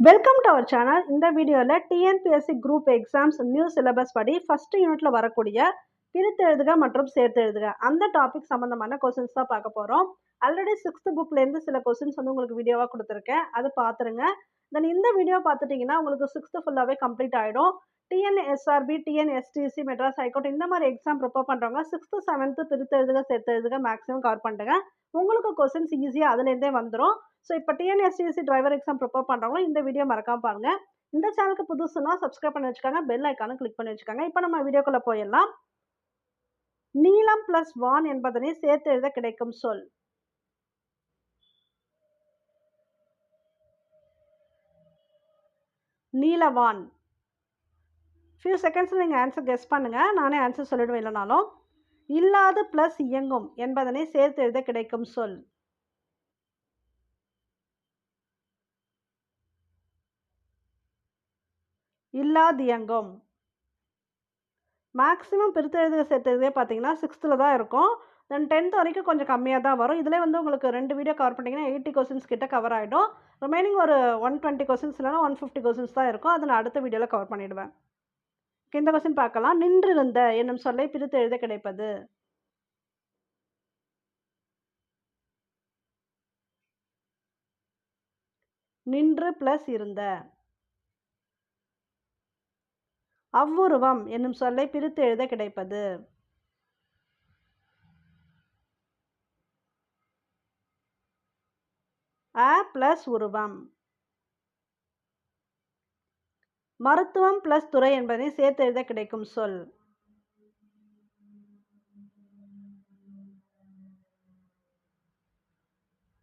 Welcome to our channel இந்த வீடியோவில் TNPSC group exams new syllabus படி ஃபஸ்ட் யூனிட்டில் வரக்கூடிய பிரித்து எழுதுக மற்றும் சேர்த்து எழுதுக அந்த டாபிக் சம்மந்தமான கொஸ்டின்ஸ் தான் பார்க்க போகிறோம் ஆல்ரெடி சிக்ஸ்த் புக்லேருந்து சில கொஸ்டின்ஸ் வந்து உங்களுக்கு வீடியோவாக கொடுத்துருக்கேன். அதை பார்த்துருங்க தென் இந்த வீடியோ பார்த்துட்டிங்கன்னா உங்களுக்கு சிக்ஸ்த்து ஃபுல்லாகவே கம்ப்ளீட் ஆகிடும் டிஎன்எஸ்ஆர்பி டிஎன்எஸ்டிசி மெட்ராஸ் ஹைகோர்ட் இந்த மாதிரி எக்ஸாம் ப்ரிப்பேர் பண்ணுறவங்க சிக்ஸ்த்து செவன்த்து பிரித்து எழுதுக சேர்த்து எழுதுக மேக்ஸிமம் கவர் பண்ணுங்க. உங்களுக்கு கொஸ்டின்ஸ் ஈஸியாக அதுலேருந்தே வந்துடும் ஸோ இப்போ டிஎன்எஸ்டிஎஸ்சி டிரைவர் எக்ஸாம் ப்ரிப்பேர் பண்ணுறவங்களும் இந்த வீடியோ மறக்காம பாருங்கள் இந்த சேனலுக்கு புதுசுனா சப்ஸ்கிரைப் பண்ணி வச்சுக்காங்க. பெல் ஐக்கானும் கிளிக் பண்ணி வச்சுக்காங்க. இப்போ நம்ம வீடியோக்குள்ளே போயிடலாம். நீலம் ப்ளஸ் வான் என்பதனை சேர்த்து எழுத கிடைக்கும் சொல். நீலவான். ஃபியூ செகண்ட்ஸில் நீங்கள் ஆன்சர் கெஸ் பண்ணுங்கள் நானே ஆன்சர் சொல்லிடுவேன் இல்லைனாலும். இல்லாது ப்ளஸ் இயங்கும் என்பதனை சேர்த்து எழுத கிடைக்கும் சொல். இல்லாதியங்கும் மேக்ஸிமம் பிரித்து எழுதுக சேர்த்து எழுதுக பார்த்தீங்கன்னா சிக்ஸ்த்தில் தான் இருக்கும். தென் டென்த் வரைக்கும் கொஞ்சம் கம்மியாக தான் வரும். இதில் வந்து உங்களுக்கு ரெண்டு வீடியோ கவர் பண்ணிங்கன்னா எயிட்டி கொஸ்டின்ஸ் கிட்ட கவர் ஆகிடும் ரிமைனிங் ஒரு ஒன் டுவெண்ட்டி கொஸ்டின்ஸ் இல்லைனா ஒன் ஃபிஃப்டி கொஸ்டின்ஸ் தான் இருக்கும். அதை நான் அடுத்த வீடியோவில் கவர் பண்ணிவிடுவேன் இந்த கொஸ்டின் பார்க்கலாம். நின்றிருந்த என்னும் சொல்லை பிரித்து எழுத கிடைப்பது. நின்று ப்ளஸ் இருந்த. அவ்வுருவம் என்னும் சொல்லை பிரித்து எழுத கிடைப்பது. அ பிளஸ் உருவம். மருத்துவம் பிளஸ் துறை என்பதை சேர்த்து எழுத கிடைக்கும் சொல்.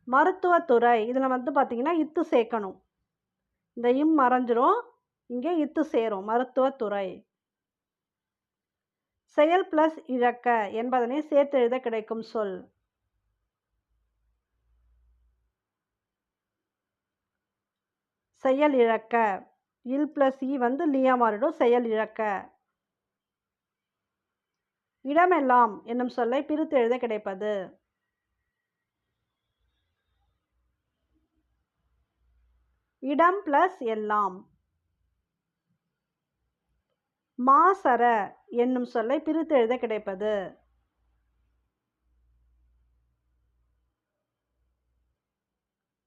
மருத்துவத்துறை இதில் வந்து பார்த்திங்கன்னா இத்து சேர்க்கணும். இந்த இம் மறைஞ்சிரும் இங்கே இத்து சேரும் மருத்துவத்துறை செயல் பிளஸ் இழக்க என்பதனை சேர்த்து எழுத கிடைக்கும் சொல். செயல் இழக்க இல் ப்ளஸ் இ வந்து லியா மாறிடும். செயல் இழக்க இடமெல்லாம் என்னும் சொல்லை பிரித்து எழுத கிடைப்பது. இடம் பிளஸ் எல்லாம். மாசர என்னும் சொல்லை பிரித்து எழுத கிடைப்பது.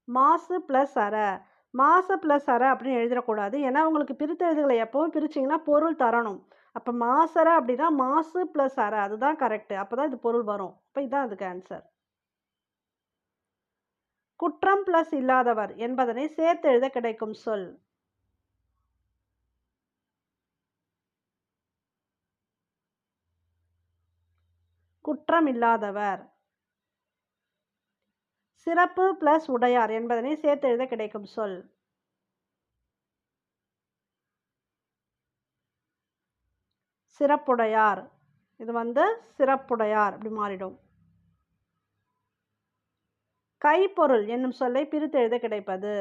மாசு பிளஸ் அற. மாச ப்ளஸ் அற அப்படின்னு எழுதிடக்கூடாது. ஏன்னா உங்களுக்கு பிரித்தெழுதுகளை எழுதுகளை எப்பவும் பிரிச்சிங்கன்னா பொருள் தரணும். அப்போ மாசர அப்படின்னா மாசு ப்ளஸ் அற. அதுதான் கரெக்டு அப்போ தான் இது பொருள் வரும். அப்போ இதுதான் அதுக்கு ஆன்சர் குற்றம் ப்ளஸ் இல்லாதவர் என்பதனை சேர்த்து எழுத கிடைக்கும் சொல். குற்றம் இல்லாதவர். சிறப்பு பிளஸ் உடையார் என்பதனை சேர்த்து எழுத கிடைக்கும் சொல். சிறப்புடையார். இது வந்து சிறப்புடையார் அப்படி மாறிடும். கைப்பொருள் என்னும் சொல்லை பிரித்து எழுத கிடைப்பது.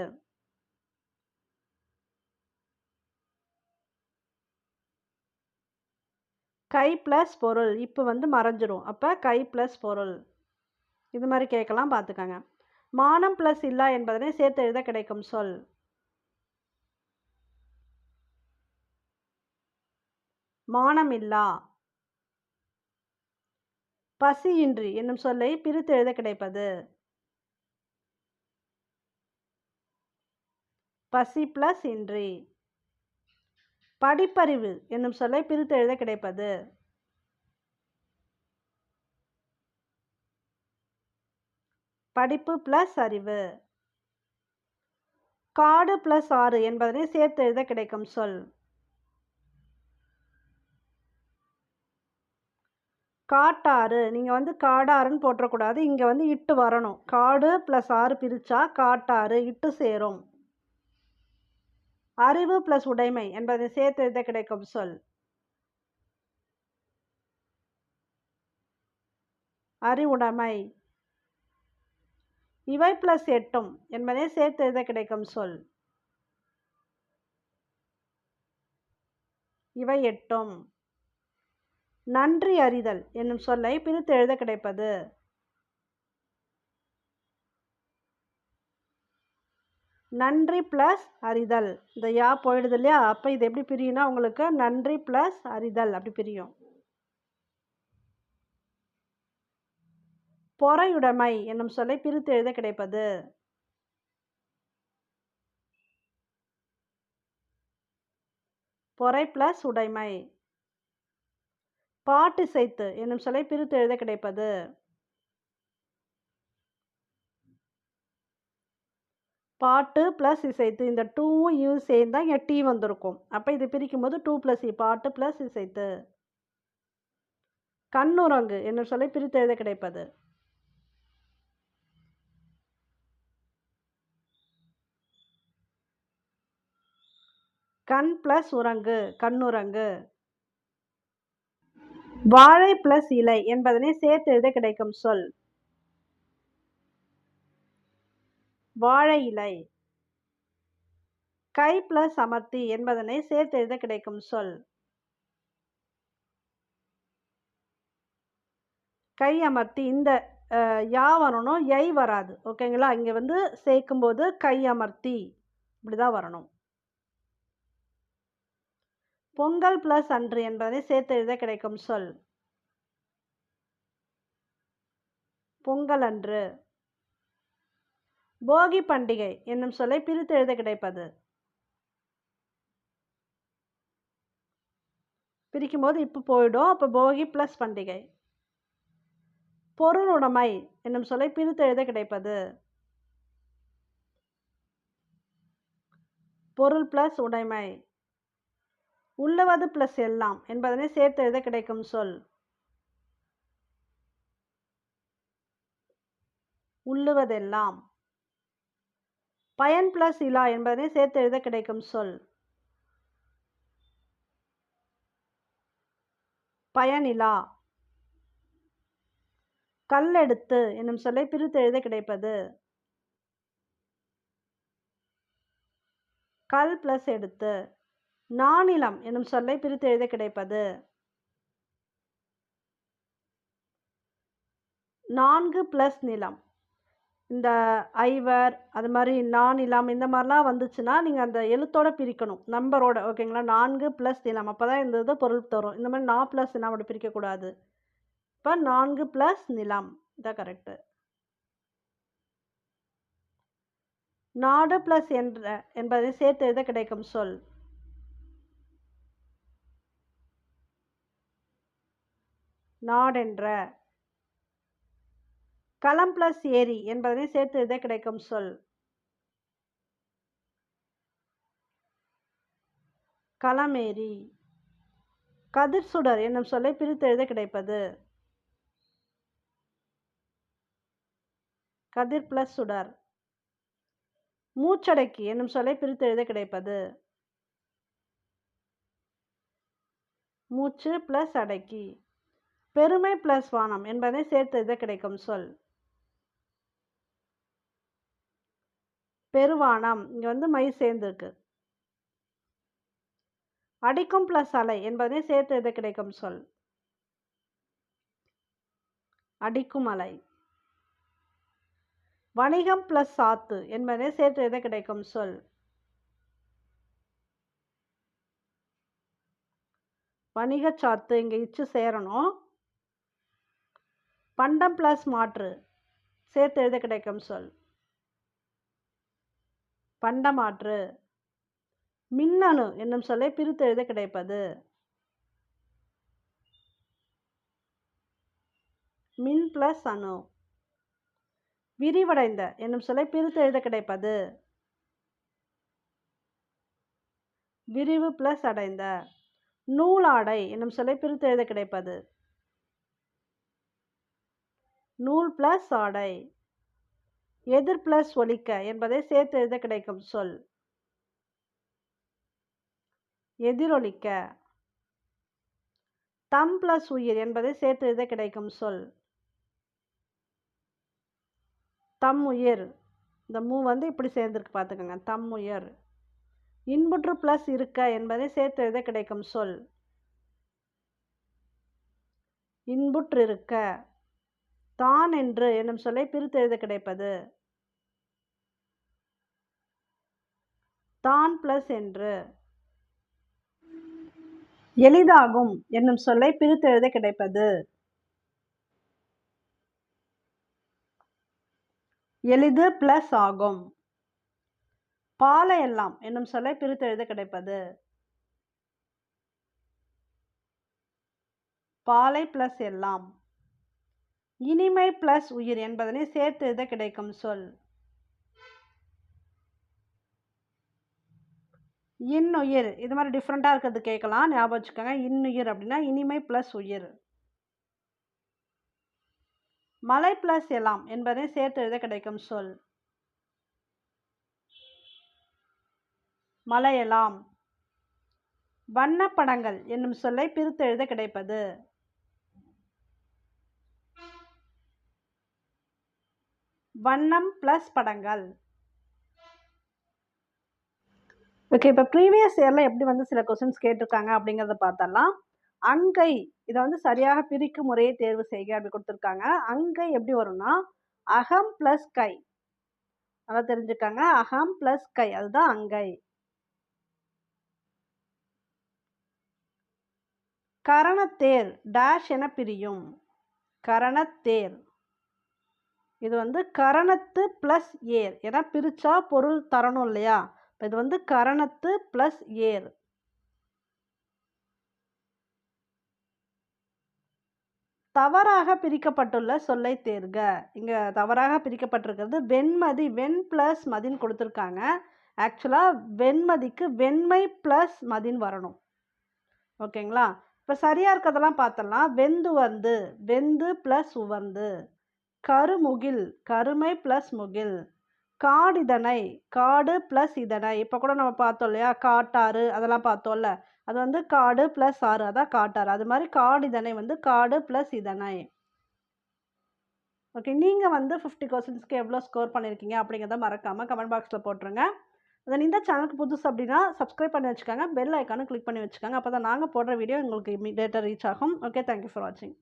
கை ப்ளஸ் பொருள். இப்போ வந்து மறைஞ்சிரும். அப்போ கை ப்ளஸ் பொருள். இது மாதிரி கேட்கலாம் பார்த்துக்கங்க. மானம் ப்ளஸ் இல்லா என்பதனை சேர்த்து எழுத கிடைக்கும் சொல். மானம் இல்லா. பசியின்றி என்னும் சொல்லை பிரித்து எழுத கிடைப்பது. பசி ப்ளஸ் இன்றி. படிப்பறிவு என்னும் சொல்லை பிரித்து எழுத கிடைப்பது. படிப்பு ப்ளஸ் அறிவு. காடு ப்ளஸ் ஆறு என்பதனை சேர்த்து எழுத கிடைக்கும் சொல். காட்டாறு. நீங்கள் வந்து காடாறுன்னு போட்டக்கூடாது இங்கே வந்து இட்டு வரணும். காடு ப்ளஸ் ஆறு பிரித்தா காட்டாறு இட்டு சேரும். அறிவு ப்ளஸ் உடைமை என்பதை சேர்த்து எழுத கிடைக்கும் சொல். அறிவுடைமை. இவை பிளஸ் எட்டும் என்பதை சேர்த்து எழுத கிடைக்கும் சொல். இவை எட்டும். நன்றி அறிதல் என்னும் சொல்லை பிரித்து எழுத கிடைப்பது. நன்றி ப்ளஸ் அறிதல். இந்த யா போயிடுது இல்லையா? அப்போ இது எப்படி பிரியும்னா உங்களுக்கு நன்றி ப்ளஸ் அறிதல் அப்படி பிரியும். பொறையுடைமை என்னும் சொல்லை பிரித்து எழுத கிடைப்பது. பொறை ப்ளஸ் உடைமை. பாட்டு பாட்டிசைத்து என்னும் சொல்லை பிரித்து எழுத கிடைப்பது. பாட்டு ப்ளஸ் இசைத்து இந்த டூவும் யூ சேர்ந்தா இங்கே டி வந்திருக்கும். அப்போ இது பிரிக்கும் போது டூ ப்ளஸ் இ e, பாட்டு ப்ளஸ் இசைத்து. கண்ணுரங்கு என்னும் சொல்லை பிரித்து எழுத கிடைப்பது. கண் ப்ளஸ் உறங்கு கண்ணுரங்கு வாழை ப்ளஸ் இலை என்பதனை சேர்த்து எழுத கிடைக்கும்? சொல். வாழை இலை. கை ப்ளஸ் அமர்த்தி என்பதனை சேர்த்து எழுத கிடைக்கும்? சொல். கை அமர்த்தி இந்த யா வரணும் யை வராது. ஓகேங்களா இங்கே வந்து சேர்க்கும்போது கை அமர்த்தி. இப்படிதான் வரணும். பொங்கல் ப்ளஸ் அன்று என்பதை சேர்த்து எழுத கிடைக்கும் சொல். பொங்கல் அன்று. போகி பண்டிகை என்னும் சொல்லை பிரித்து எழுத கிடைப்பது. பிரிக்கும் போது இப்போ போயிடும் அப்போ போகி ப்ளஸ் பண்டிகை. பொருளுடைமை என்னும் சொல்லை பிரித்து எழுத கிடைப்பது. பொருள் ப்ளஸ் உடைமை. உள்ளவது ப்ளஸ் எல்லாம் என்பதனை சேர்த்து எழுத கிடைக்கும் சொல். உள்ளுவதெல்லாம். பயன் ப்ளஸ் இலா என்பதனை சேர்த்து எழுத கிடைக்கும் சொல். பயனிலா கல்லெடுத்து என்னும் சொல்லை பிரித்து எழுத கிடைப்பது. கல் ப்ளஸ் எடுத்து நானிலம் என்னும் சொல்லை பிரித்து எழுத கிடைப்பது. நான்கு ப்ளஸ் நிலம். இந்த ஐவர் அது மாதிரி நானிலம் இந்த மாதிரிலாம் வந்துச்சுன்னா நீங்கள் அந்த எழுத்தோட பிரிக்கணும். நம்பரோட ஓகேங்களா நான்கு ப்ளஸ் நிலம். அப்போ தான் இந்த இது பொருள் தரும். இந்த மாதிரி நா ப்ளஸ் நிலம் அப்படி பிரிக்கக்கூடாது இப்போ நான்கு ப்ளஸ் நிலம். இதான் கரெக்டு நாடு ப்ளஸ் என்ற என்பதை சேர்த்து எழுத கிடைக்கும் சொல். நாடென்ற. களம் ப்ளஸ் ஏரி என்பதனை சேர்த்து எழுத கிடைக்கும் சொல். களமேரி கதிர் சுடர் என்னும் சொல்லை பிரித்து எழுத கிடைப்பது. கதிர் ப்ளஸ் சுடர். மூச்சடக்கி என்னும் சொல்லை பிரித்து எழுத கிடைப்பது. மூச்சு ப்ளஸ் அடக்கி. பெருமை ப்ளஸ் வானம் என்பதை சேர்த்து எழுத கிடைக்கும்? சொல். பெருவானம். இங்கே வந்து மை சேர்ந்துருக்கு. அடிக்கும் ப்ளஸ் அலை என்பதை சேர்த்து எழுத கிடைக்கும்? சொல். அடிக்கும் அலை. வணிகம் ப்ளஸ் சாத்து என்பதை சேர்த்து எழுத கிடைக்கும்? சொல். வணிக சாத்து இங்கே இச்சு சேரணும். பண்டம் ப்ளஸ் மாற்று. சேர்த்து எழுத கிடைக்கும் சொல். பண்டமாற்று மின்னணு என்னும் சொல்லை பிரித்து எழுத கிடைப்பது. மின் ப்ளஸ் அணு. விரிவடைந்த என்னும் சொல்லை பிரித்து எழுத கிடைப்பது. விரிவு ப்ளஸ் அடைந்த. நூலாடை என்னும் சொல்லை பிரித்து எழுத கிடைப்பது. நூல் ப்ளஸ் ஆடை. எதிர் ப்ளஸ் ஒலிக்க என்பதை சேர்த்து எழுத கிடைக்கும் சொல். எதிரொலிக்க தம் ப்ளஸ் உயிர் என்பதை சேர்த்து எழுத கிடைக்கும் சொல். தம் உயிர். இந்த மூ வந்து இப்படி சேர்ந்துருக்கு பார்த்துக்கோங்க. தம் உயிர். இன்புற்று ப்ளஸ் இருக்க என்பதை சேர்த்து எழுத கிடைக்கும் சொல். இன்புற்று இருக்க. தான் என்று என்னும் சொல்லை பிரித்து எழுத கிடைப்பது. தான் ப்ளஸ் என்று. எளிதாகும் என்னும் சொல்லை பிரித்தெழுத கிடைப்பது. எளிது பிளஸ் ஆகும். பாலை எல்லாம் என்னும் சொல்லை பிரித்தெழுத கிடைப்பது. பாலை பிளஸ் எல்லாம். இனிமை பிளஸ் உயிர் என்பதனை சேர்த்து எழுத கிடைக்கும் சொல்? இன்னுயிர். இது மாதிரி டிஃப்ரெண்ட்டாக இருக்கிறது கேட்கலாம். ஞாபகம் வச்சுக்கோங்க. இன்னுயிர் அப்படின்னா இனிமை ப்ளஸ் உயிர். மலை ப்ளஸ் எல்லாம் என்பதை சேர்த்து எழுத கிடைக்கும் சொல்? மலையெல்லாம் வண்ணப்படங்கள் என்னும் சொல்லை பிரித்து எழுத கிடைப்பது. வண்ணம் ப்ளஸ் படங்கள். ஓகே இப்போ ப்ரீவியஸ் இயரில் எப்படி வந்து சில கொஸ்டின்ஸ் கேட்டிருக்காங்க அப்படிங்கிறத பார்த்தலாம் அங்கை இதை வந்து சரியாக பிரிக்கும் முறையை தேர்வு செய்க அப்படி கொடுத்துருக்காங்க. அங்கை எப்படி வரும்னா அகம் ப்ளஸ் கை. நல்லா தெரிஞ்சுக்காங்க. அகம் ப்ளஸ் கை அதுதான் அங்கை. கரணத்தேர் டேஷ் என பிரியும். கரணத்தேர். இது வந்து கரணத்து ப்ளஸ் ஏர் ஏன்னா பிரித்தா பொருள் தரணும் இல்லையா? இப்போ இது வந்து கரணத்து ப்ளஸ் ஏர் தவறாக பிரிக்கப்பட்டுள்ள சொல்லை தேர்க. இங்கே தவறாக பிரிக்கப்பட்டிருக்கிறது வெண்மதி வெண் ப்ளஸ் மதின்னு கொடுத்துருக்காங்க. ஆக்சுவலாக வெண்மதிக்கு வெண்மை ப்ளஸ் மதின்னு வரணும். ஓகேங்களா இப்போ சரியாக இருக்கிறதெல்லாம் பார்த்தலாம் வெந்து வந்து வெந்து ப்ளஸ் உவந்து. கருமுகில் கருமை ப்ளஸ் முகில். காடிதனை காடு ப்ளஸ் இதனை. இப்போ கூட நம்ம பார்த்தோம் இல்லையா? காட்டாறு அதெல்லாம் பார்த்தோம்ல. அது வந்து காடு ப்ளஸ் ஆறு அதான் காட்டாறு. அது மாதிரி காடிதனை வந்து காடு ப்ளஸ் இதனை. ஓகே நீங்கள் வந்து ஃபிஃப்டி கொஸ்டின்ஸ்க்கு எவ்வளோ ஸ்கோர் பண்ணியிருக்கீங்க அப்படிங்கிறத மறக்காமல் கமெண்ட் பாக்ஸில் போட்டுருங்க. தென் இந்த சேனலுக்கு புதுசு அப்படின்னா சப்ஸ்கிரைப் பண்ணி வச்சுக்கோங்க. பெல் ஐக்கானும் கிளிக் பண்ணி வச்சுக்கோங்க. அப்போ தான் நாங்கள் போடுற வீடியோ உங்களுக்கு இமீடியேட்டாக ரீச் ஆகும். ஓகே தேங்க்யூ ஃபார் வாட்சிங்